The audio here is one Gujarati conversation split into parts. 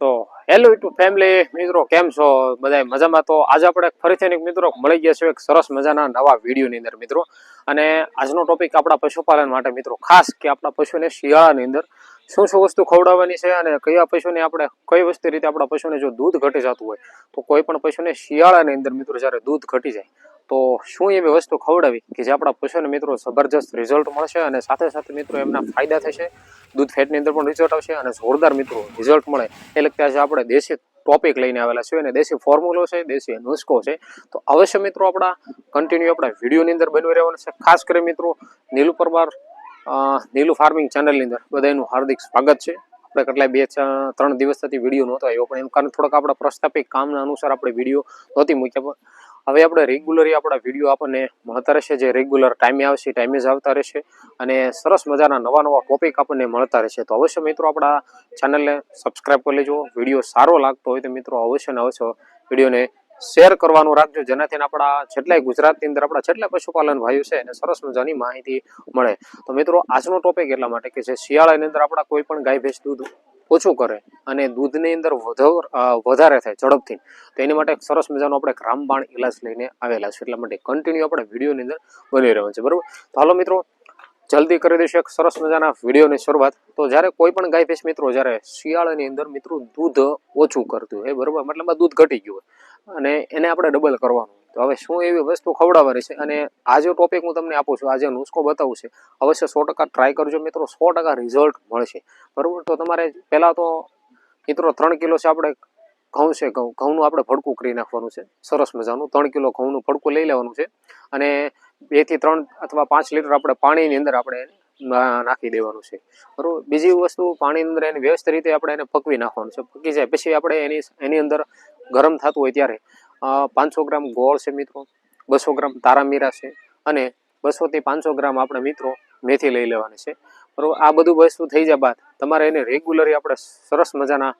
તો હેલો ઇટુ ફેમિલી મિત્રો, કેમ છો? બધા મજામાં? તો આજે આપણે ફરીથી મિત્રો મળી ગયા છે એક સરસ મજાના નવા વિડીયોની અંદર, મિત્રો. અને આજનો ટોપિક આપણા પશુપાલન માટે, મિત્રો, ખાસ કે આપણા પશુને શિયાળાની અંદર શું શું વસ્તુ ખવડાવવાની છે અને કયા પશુને આપણે, કઈ વસ્તુ રીતે આપણા પશુને જો દૂધ ઘટી જતું હોય, તો કોઈ પણ પશુને શિયાળાની અંદર, મિત્રો, જ્યારે દૂધ ઘટી જાય તો શું એવી વસ્તુ ખવડાવી કે જે આપણા પશુને મિત્રો જબરજસ્ત રિઝલ્ટ મળશે અને સાથે સાથે મિત્રો એમના ફાયદા થશે? દૂધ ફેટની અંદર પણ રિઝલ્ટ આવશે અને જોરદાર મિત્રો રિઝલ્ટ મળે. એ લગતા આજે આપણે દેશી ટોપિક લઈને આવેલા છે અને દેશી ફોર્મ્યુલો છે, દેશી નુસ્ખો છે. તો અવશ્ય મિત્રો આપણા કન્ટિન્યુ આપણા વિડીયોની અંદર બનવી રહેવાનું છે. ખાસ કરી મિત્રો નીલુ પરમાર નીલુ ફાર્મિંગ ચેનલની અંદર બધાનું હાર્દિક સ્વાગત છે. આપણે કેટલાય બે ત્રણ દિવસ થતી વીડિયો નહોતો આવ્યો, પણ એનું કારણ થોડાક આપણા પ્રસ્તાપિક કામના અનુસાર આપણે વીડિયો નહોતી મૂક્યા. હવે આપણે રેગ્યુલરી આપણા વીડિયો આપણને મળતા રહેશે. જે રેગ્યુલર ટાઈમે આવશે ટાઈમે જ આવતા રહેશે. અને સરસ મજાના નવા નવા ટોપિક આપણને મળતા રહેશે. તો અવશ્ય મિત્રો આપણા ચેનલને સબસ્ક્રાઇબ કરી લેજો. વીડિયો સારો લાગતો હોય તો મિત્રો અવશ્ય ને અવશ્ય વિડીયોને શેર કરવાનું રાખજો. જેનાથી આપણા જેટલાય ગુજરાતની અંદર આપણા જેટલા પશુપાલન ભાઈઓ છે એને સરસ મજાની માહિતી મળે. તો મિત્રો, આજનો ટોપિક એટલા માટે કે જે શિયાળાની અંદર આપણા કોઈ પણ ગાય, ભેંસ, દૂધ ઓછું કરે અને દૂધની અંદર વધુ વધારે થાય ઝડપથી. તો એની માટે સરસ મજાનો આપણે રામબાણ ઇલાજ લઈને આવેલા છે. એટલા માટે કન્ટિન્યુ આપણે વિડીયોની અંદર બની રહ્યો છે. બરાબર? તો હાલો મિત્રો, જલ્દી કરી દઈશું એક સરસ મજાના વિડીયોની શરૂઆત. તો જ્યારે કોઈ પણ ગાય ભેંસ મિત્રો, જ્યારે શિયાળાની અંદર મિત્રો દૂધ ઓછું કરતું હોય, બરાબર? મતલબમાં દૂધ ઘટી ગયું હોય. અને એને આપણે ડબલ કરવાનું. તો હવે શું એવી વસ્તુ ખવડાવવાની છે? અને આ જે ટોપિક હું તમને આપું છું આજે નુસ્ખો બતાવું છે, અવશ્ય સો ટકા ટ્રાય કરજો મિત્રો, સો ટકા રિઝલ્ટ મળશે. બરાબર? તો તમારે પહેલાં તો મિત્રો ત્રણ કિલો છે આપણે ઘઉં છે, ઘઉં. ઘઉંનું આપણે ભડકું કરી નાખવાનું છે. સરસ મજાનું. ત્રણ કિલો ઘઉંનું ભડકું લઈ લેવાનું છે. અને બેથી ત્રણ અથવા પાંચ લીટર આપણે પાણીની અંદર આપણે નાખી દેવાનું છે. બરાબર? બીજી વસ્તુ, પાણીની અંદર એને વ્યવસ્થિત રીતે આપણે એને પકવી નાખવાનું છે. પકી જાય. પછી આપણે એની એની અંદર ગરમ થતું હોય ત્યારે પાંચસો ગ્રામ ગોળ છે મિત્રો. બસો ગ્રામ તારામીરા છે. અને બસોથી પાંચસો ગ્રામ આપણે મિત્રો મેથી લઈ લેવાની છે. બરાબર, આ બધું વસ્તુ થઈ જાય બાદ તમારે એને રેગ્યુલરી આપણે સરસ મજાના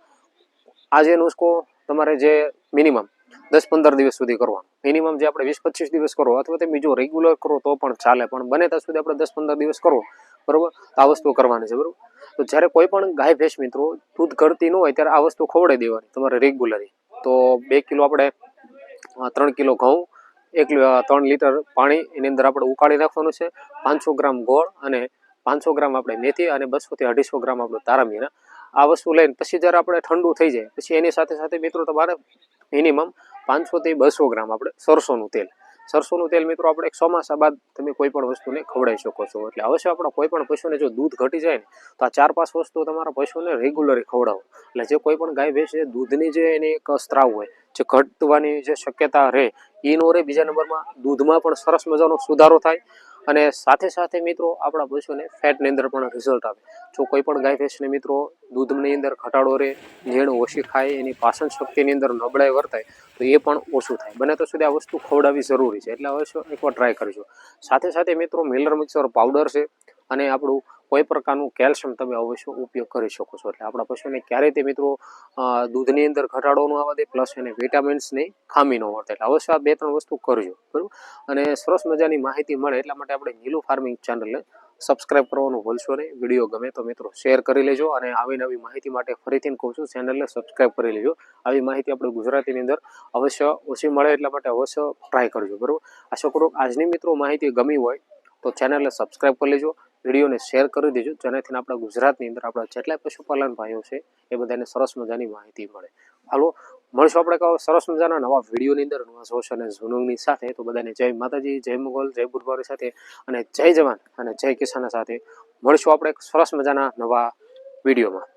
આ જે નુસ્ખો તમારે જે મિનિમમ દસ પંદર દિવસ સુધી કરવાનો. મિનિમમ જે આપણે વીસ પચીસ દિવસ કરો અથવા તે બીજો રેગ્યુલર કરો તો પણ ચાલે. પણ બને ત્યાં સુધી આપણે દસ પંદર દિવસ કરો બરાબર આ વસ્તુ કરવાની છે. બરાબર, તો જ્યારે કોઈ પણ ગાય, ભેંસ, મિત્રો દૂધ કરતી ન હોય ત્યારે આ વસ્તુ ખવડાવી દેવાની તમારે રેગ્યુલરી તો બે કિલો આપણે ત્રણ કિલો ઘઉં, એક ત્રણ લીટર પાણી એની અંદર આપણે ઉકાળી નાખવાનું છે. પાંચસો ગ્રામ ગોળ અને પાંચસો ગ્રામ આપણે મેથી અને બસોથી અઢીસો ગ્રામ આપણે તારામીના આ વસ્તુ લઈને પછી જ્યારે આપણે ઠંડુ થઈ જાય, પછી એની સાથે સાથે મિત્રો તમારે મિનિમમ પાંચસોથી બસો ગ્રામ આપણે સરસોનું તેલ. સરસોનું તેલ મિત્રો આપણે એક ચોમાસા બાદ તમે કોઈ પણ વસ્તુને ખવડાવી શકો છો. એટલે અવશ્ય આપણા કોઈ પણ પશુને જો દૂધ ઘટી જાય ને, તો આ ચાર પાંચ વસ્તુ તમારા પશુને રેગ્યુલરી ખવડાવો. એટલે જે કોઈ પણ ગાય ભેંસ દૂધની જે એની એક સ્ત્રાવ હોય, જે ઘટવાની જે શક્યતા રહે એ નો રહે. બીજા નંબરમાં દૂધમાં પણ સરસ મજાનો સુધારો થાય. અને સાથે સાથે મિત્રો આપણા પશુને ફેટની અંદર પણ રિઝલ્ટ આવે. જો કોઈ પણ ગાય ભેંસને મિત્રો દૂધની અંદર ઘટાડો રહે ઝેણ ઓછી ખાય, એની પાચન શક્તિની અંદર નબળાઈ વર્તાય, તો એ પણ ઓછું થાય. બને તો સુધી આ વસ્તુ ખવડાવવી જરૂરી છે. એટલે અવશ્ય એકવાર ટ્રાય કરજો. સાથે સાથે મિત્રો મિલર મિક્સર પાવડર છે અને આપણું કોઈ પ્રકારનું કેલ્શિયમ તમે અવશ્ય ઉપયોગ કરી શકો છો. એટલે આપણા પશુને ક્યારેય તે મિત્રો દૂધની અંદર ઘટાડો ન આવવા દે, પ્લસ એને વિટામિન્સની ખામી ન વર્તે. એટલે અવશ્ય આ બે ત્રણ વસ્તુ કરજો, બરાબર? અને સરસ મજાની માહિતી મળે એટલા માટે આપણે નીલુ ફાર્મિંગ ચેનલને સબસ્ક્રાઇબ કરવાનું ભૂલશો નહીં. વીડિયો ગમે તો મિત્રો શેર કરી લેજો અને આવી નવી માહિતી માટે ફરીથી કહું છું, ચેનલને સબસ્ક્રાઇબ કરી લેજો. આવી માહિતી આપણે ગુજરાતીની અંદર અવશ્ય ઓછી મળે એટલા માટે અવશ્ય ટ્રાય કરજો, બરાબર? આશા કરું આજની મિત્રો માહિતી ગમી હોય તો ચેનલને સબસ્ક્રાઇબ કરી લેજો. વિડીયોને શેર કરી દેજો, જેનાથી આપણા ગુજરાતની અંદર આપણા જેટલા પશુપાલન ભાઈઓ છે, એ બધાને સરસ મજાની માહિતી મળે. હાલો, મળશું આપણે કહો સરસ મજાના નવા વિડીયોની અંદર, નવા જોશ અને ઝુનુંગની સાથે. તો બધાને જય માતાજી, જય મુગલ, જય બુધવારી સાથે, અને જય જવાન, અને જય કિસાન સાથે મળશું આપણે સરસ મજાના નવા વિડીયોમાં.